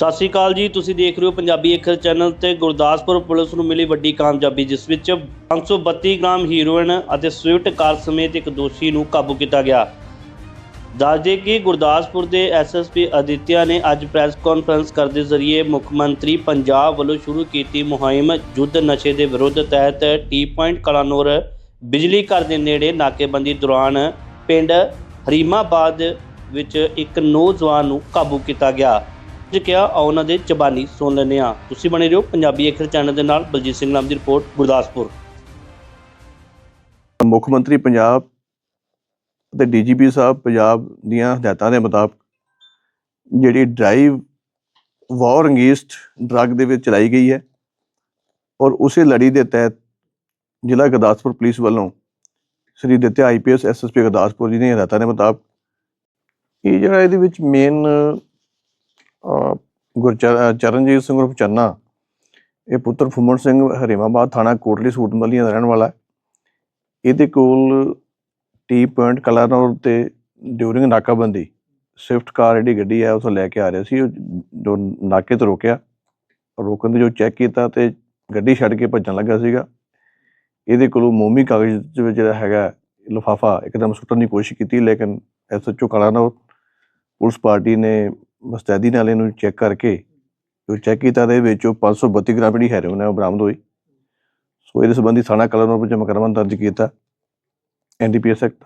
ਸਤਿ ਸ਼੍ਰੀ ਅਕਾਲ ਜੀ, ਤੁਸੀਂ ਦੇਖ ਰਹੇ ਹੋ ਪੰਜਾਬੀ ਅੱਖਰ ਚੈਨਲ ਤੇ ਗੁਰਦਾਸਪੁਰ ਪੁਲਿਸ ਨੂੰ ਮਿਲੀ ਵੱਡੀ ਕਾਮਯਾਬੀ, ਜਿਸ ਵਿੱਚ 532 ਗ੍ਰਾਮ ਹੀਰੋਇਨ ਅਤੇ ਸਵਿਫਟ ਕਾਰ ਸਮੇਤ ਇੱਕ ਦੋਸ਼ੀ ਨੂੰ ਕਾਬੂ ਕੀਤਾ ਗਿਆ। ਦੱਸਦੇ ਕਿ ਗੁਰਦਾਸਪੁਰ ਦੇ ਐਸਐਸਪੀ ਅਦਿੱਤਿਆ ਨੇ ਅੱਜ ਪ੍ਰੈਸ ਕਾਨਫਰੰਸ ਕਰਦੇ ਜ਼ਰੀਏ ਮੁੱਖ ਮੰਤਰੀ ਪੰਜਾਬ ਵੱਲੋਂ ਸ਼ੁਰੂ ਕੀਤੀ ਮੁਹਿੰਮ ਯੁੱਧ ਨਸ਼ੇ ਦੇ ਵਿਰੁੱਧ ਤਹਿਤ ਟੀ ਪੁਆਇੰਟ ਕਲਾਨੌਰ ਬਿਜਲੀ ਘਰ ਦੇ ਨੇੜੇ ਨਾਕੇਬੰਦੀ ਦੌਰਾਨ ਪਿੰਡ ਹਰੀਮਾਬਾਦ ਵਿੱਚ ਇੱਕ ਨੌਜਵਾਨ ਨੂੰ ਕਾਬੂ ਕੀਤਾ ਗਿਆ। ਅੱਜ ਕਿਹਾ, ਆਓ ਉਹਨਾਂ ਦੇ ਜ਼ਬਾਨੀ ਸੁਣ ਲੈਂਦੇ ਹਾਂ। ਤੁਸੀਂ ਬਣੇ ਰਹੋ ਪੰਜਾਬੀ ਅੱਖਰ ਚੈਨਲ ਦੇ ਨਾਲ, ਬਲਜੀਤ ਸਿੰਘ ਨਾਮ ਦੀ ਰਿਪੋਰਟ, ਗੁਰਦਾਸਪੁਰ। ਮੁੱਖ ਮੰਤਰੀ ਪੰਜਾਬ ਅਤੇ ਡੀਜੀਪੀ ਸਾਹਿਬ ਪੰਜਾਬ ਦੀਆਂ ਹਦਾਇਤਾਂ ਦੇ ਮੁਤਾਬਕ ਜਿਹੜੀ ਡਰਾਈਵ ਵਾਰ ਅਗੇਂਸਟ ਡਰੱਗ ਦੇ ਵਿੱਚ ਚਲਾਈ ਗਈ ਹੈ ਔਰ ਉਸੇ ਲੜੀ ਦੇ ਤਹਿਤ ਜ਼ਿਲ੍ਹਾ ਗੁਰਦਾਸਪੁਰ ਪੁਲਿਸ ਵੱਲੋਂ ਸ੍ਰੀ ਦਿੱਤਿਆ ਆਈਪੀਐਸ ਐਸਐਸਪੀ ਗੁਰਦਾਸਪੁਰ ਜੀ ਦੀਆਂ ਹਦਾਇਤਾਂ ਦੇ ਮੁਤਾਬਕ ਇਹ ਜਿਹੜਾ ਇਹਦੇ ਵਿੱਚ ਮੇਨ ਗੁਰਚਰ ਚਰਨਜੀਤ ਸਿੰਘ ਉਰਫ ਚੰਨਾ। ਇਹ ਪੁੱਤਰ ਫੁੰਮਣ ਸਿੰਘ ਹਰੀਮਾਬਾਦ ਥਾਣਾ ਕੋਟਲੀ ਸੂਟਮਲੀਆਂ ਦਾ ਰਹਿਣ ਵਾਲਾ ਹੈ। ਇਹਦੇ ਕੋਲ ਟੀ ਪੁਆਇੰਟ ਕਲਾਨੌਰ ਤੇ ਡਿਊਰਿੰਗ ਨਾਕਾਬੰਦੀ। ਸਵਿਫਟ ਕਾਰ ਜਿਹੜੀ ਗੱਡੀ ਹੈ ਉਸ ਲੈ ਕੇ ਆ ਰਿਹਾ ਸੀ। ਉਹ ਜੋ ਨਾਕੇ ਤੇ ਰੋਕਿਆ। ਰੋਕਣ ਦੇ ਜੋ ਚੈੱਕ ਕੀਤਾ ਤੇ ਗੱਡੀ ਛੱਡ ਕੇ ਭੱਜਣ ਲੱਗਾ ਸੀਗਾ। ਇਹਦੇ ਕੋਲੋਂ ਮੋਮੀ ਕਾਗਜ਼ ਦੇ ਜਿਹੜਾ ਹੈਗਾ ਲਿਫਾਫਾ ਇੱਕਦਮ ਸੁੱਟਣ ਦੀ ਕੋਸ਼ਿਸ਼ ਕੀਤੀ, ਲੇਕਿਨ ਐਸਐਚਓ ਕਲਾਨੌਰ ਪੁਲਿਸ ਪਾਰਟੀ ਨੇ ਮੁਸਤੈਦੀ ਨਾਲ ਇਹਨੂੰ ਚੈੱਕ ਕਰਕੇ, ਜੋ ਚੈੱਕ ਕੀਤਾ ਦੇ ਵਿੱਚ ਉਹ 532 ਗ੍ਰਾਮ ਜਿਹੜੀ ਹੈਰੋਇਨ ਹੈ ਉਹ ਬਰਾਮਦ ਹੋਈ। ਸੋ ਇਹਦੇ ਸੰਬੰਧੀ ਥਾਣਾ ਕਲਰ ਵਿੱਚ ਮੁਕੱਦਮਾ ਦਰਜ ਕੀਤਾ ਐਨਡੀਪੀਐਸ ਐਕਟ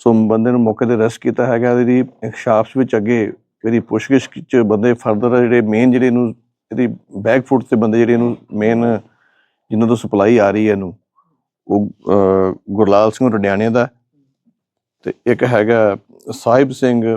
ਸੋ ਬੰਦੇ ਨੂੰ ਮੌਕੇ ਤੇ ਅਰੈਸਟ ਕੀਤਾ ਹੈਗਾ ਇਹਦੀ ਇਨਕਸ਼ਾਫs ਵਿੱਚ ਅੱਗੇ ਇਹਦੀ ਪੁੱਛਗਿੱਛ ਚ ਬੰਦੇ ਫਰਦਰ ਜਿਹੜੇ ਮੇਨ ਜਿਹੜੇ ਇਹਨੂੰ, ਇਹਦੀ ਬੈਕ ਫੁੱਟ ਤੇ ਬੰਦੇ ਜਿਹੜੇ ਇਹਨੂੰ ਮੇਨ ਜਿਨ੍ਹਾਂ ਤੋਂ ਸਪਲਾਈ ਆ ਰਹੀ ਹੈ ਇਹਨੂੰ, ਉਹ ਗੁਰਲਾਲ ਸਿੰਘ ਰਡਿਆਣੇ ਦਾ। ਤੇ ਇੱਕ ਹੈਗਾ ਸਾਹਿਬ ਸਿੰਘ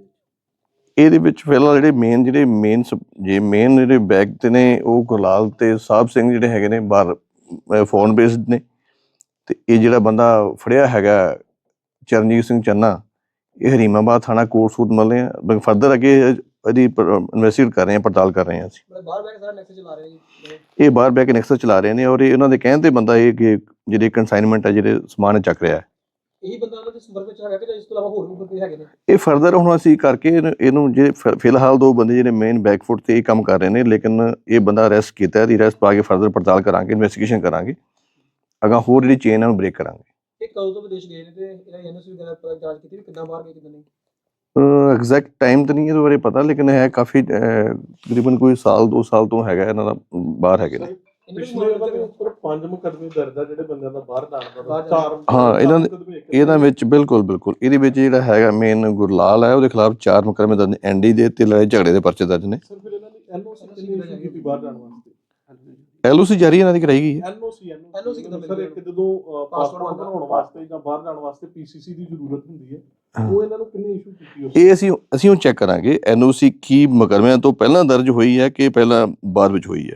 ਇਹਦੇ ਵਿੱਚ ਫਿਲਹਾਲ ਜਿਹੜੇ ਮੇਨ ਜਿਹੜੇ ਮੇਨ ਜੇ ਮੇਨ ਜਿਹੜੇ ਬੈਗ ਤੇ ਨੇ ਉਹ ਗੁਰਲਾਲ ਤੇ ਸਾਹਿਬ ਸਿੰਘ ਜਿਹੜੇ ਹੈਗੇ ਨੇ ਬਾਹਰ ਫੋਨ ਬੇਸਡ ਨੇ। ਤੇ ਇਹ ਜਿਹੜਾ ਬੰਦਾ ਫੜਿਆ ਹੈਗਾ ਚਰਨਜੀਤ ਸਿੰਘ ਚੰਨਾ ਇਹ ਹਰੀਮਾਬਾਦ ਥਾਣਾ ਕੋਟ ਸੂਟ ਮਲੇ ਆ। ਫਰਦਰ ਅੱਗੇ ਇਹਦੀ ਇਨਵੈਸਟੀਗੇਟ ਕਰ ਰਹੇ ਆ ਪੜਤਾਲ ਕਰ ਰਹੇ ਆ ਅਸੀਂ। ਮਤਲਬ ਬਾਹਰ ਬੈਠ ਕੇ ਸਾਰਾ ਨੈਕਸਟ ਚਲਾ ਰਹੇ ਜੀ ਇਹ ਬਾਹਰ ਬੈਕ ਨੈਕਸਸ ਚਲਾ ਰਹੇ ਨੇ ਔਰ ਇਹ ਉਹਨਾਂ ਦੇ ਕਹਿਣ ਤੇ ਬੰਦਾ ਇਹ ਕਿ ਜਿਹੜੇ ਕਨਸਾਈਨਮੈਂਟ ਹੈ ਜਿਹੜੇ ਸਮਾਨ ਚੱਕ ਰਿਹਾ ਹੈ। ਇਹੀ ਬੰਦਾ ਉਹਨਾਂ ਦੇ ਸੰਪਰਕ ਵਿੱਚ ਹੈਗਾ ਕਿ ਜਾਂ ਇਸ ਤੋਂ ਇਲਾਵਾ ਹੋਰ ਵੀ ਬੰਦੇ ਹੈਗੇ ਨੇ? ਇਹ ਫਰਦਰ ਹੁਣ ਅਸੀਂ ਕਰਕੇ ਇਹਨੂੰ- ਇਹਨੂੰ ਫਿ- ਫਿਲਹਾਲ ਦੋ ਬੰਦੇ ਜਿਹੜੇ ਮੇਨ ਬੈਕਫੁੱਟ ਤੇ ਇਹ ਕੰਮ ਕਰ ਰਹੇ ਨੇ ਲੇਕਿਨ ਇਹ ਬੰਦਾ ਅਰੈਸਟ ਕੀਤਾ ਹੈ ਦੀ ਅਰੈਸਟ ਪਾ ਕੇ ਫਰਦਰ ਪੜਤਾਲ ਕਰਾਂਗੇ ਇਨਵੈਸਟੀਗੇਸ਼ਨ ਕਰਾਂਗੇ। ਅਗਾ ਹੋਰ ਜਿਹੜੀ ਚੇਨ ਹੈ ਉਹ ਬ੍ਰੇਕ ਕਰਾਂਗੇ। ਇਹ ਕਦੋਂ ਤੋਂ ਵਿਦੇਸ਼ ਗਏ ਨੇ ਤੇ ਇਹਨਾਂ ਐਨਐਸਯੂ ਵਗੈਰਾ ਪਰ ਜਾਂਚ ਕੀਤੀ ਵੀ ਕਿੱਦਾਂ ਬਾਹਰ ਗਏ ਕਿੱਦਾਂ ਨਹੀਂ? ਐਗਜ਼ੈਕਟ ਟਾਈਮ ਤਾਂ ਨਹੀਂ ਇਹਦੇ ਬਾਰੇ ਪਤਾ ਲੇਕਿਨ ਹੈ ਕਾਫੀ ਅਹ, ਤਕਰੀਬਨ ਕੋਈ ਸਾਲ ਦੋ ਸਾਲ ਤੋਂ ਹੈਗਾ ਇਹਨਾਂ ਦਾ ਬਾਹਰ ਹੈਗੇ ਨੇ। ਪਿਛਲੇ ਉਹਨਾਂ ਦੇ ਉੱਪਰ ਪੰਜ ਮੁਕੱਦਮੇ ਦਰਜ ਆ ਜਿਹੜੇ ਬੰਦਿਆਂ ਦਾ ਬਾਹਰ ਜਾਣ ਦਾ ਬਾਹਰ ਚਾਰ ਹਾਂ, ਇਹਨਾਂ ਦੇ- ਮੁਕੱਦਮੇ ਇੱਕ- ਇਹਨਾਂ ਵਿੱਚ ਬਿਲਕੁਲ ਬਿਲਕੁਲ। ਇਹਦੇ ਵਿੱਚ ਜਿਹੜਾ ਹੈਗਾ ਮੇਨ ਗੁਰਲਾਲ ਹੈ ਉਹਦੇ ਖਿਲਾਫ ਚਾਰ ਮੁਕੱਦਮੇ ਦਰਜ ਐਨਡੀ ਦੇ ਤੇ ਲੜਾਈ ਝਗੜੇ ਦੇ ਪਰਚੇ ਦਰਜ ਨੇ। ਸਰ ਫਿਰ ਇਹਨਾਂ ਦੀ ਐਨਓਸੀ ਕਿੰਨੀ ਇਸ਼ੂ ਕੀਤੀ ਬਾਹਰ ਜਾਣ ਵਾਸਤੇ? ਐਲਓਸੀ ਜਾਰੀ ਇਹਨਾਂ ਦੀ ਕਰਾਈ ਗਈ ਹੈ। ਐਨਓਸੀ NOC ਕਿੱਦਾਂ ਸਰ ਮਿਲਦੀ ਇੱਕ ਜਦੋਂ ਪਾਸਪੋਰਟ Passport ਬਣਾਉਣ ਵਾਸਤੇ ਜਾਂ ਬਾਹਰ ਜਾਣ ਵਾਸਤੇ ਪੀਸੀਸੀ ਦੀ ਜ਼ਰੂਰਤ ਹੁੰਦੀ ਹੈ ਹਾਂ। ਉਹ ਇਹਨਾਂ ਨੂੰ ਕਿੰਨੀ ਇਸ਼ੂ ਕੀਤੀ ਉਸ ਇਹ ਅਸੀਂ ਅਸੀਂ ਉਹ ਚੈੱਕ ਕਰਾਂਗੇ। ਐਨਓਸੀ ਕੀ ਮੁਕੱਦਮਿਆਂ ਤੋਂ ਪਹਿਲਾਂ ਦਰਜ ਹੋਈ ਹੈ ਕਿ ਪਹਿਲਾਂ ਬਾਅਦ ਵਿੱਚ ਹੋਈ ਹੈ।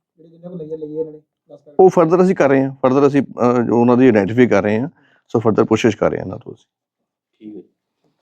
ਜਿਹੜੇ ਜਿੰਨੇ ਕੋਲ ਲਈਏ ਲਈਏ ਇਹਨਾਂ ਨੇ 10 ਪੈਕਟ ਉਹ ਫਰਦਰ ਅਸੀਂ ਕਰ ਰਹੇ ਹਾਂ ਫਰਦਰ ਅਸੀਂ ਅਹ, ਜੋ ਉਹਨਾਂ ਦੀ ਆਇਡੈਂਟੀਫਾਈ ਕਰ ਰਹੇ ਹਾਂ ਸੋ ਫਰਦਰ ਕੋਸ਼ਿਸ਼ ਕਰ ਰਹੇ ਹਾਂ ਇਹਨਾਂ ਤੋਂ ਅਸੀਂ। ਠੀਕ ਹੈ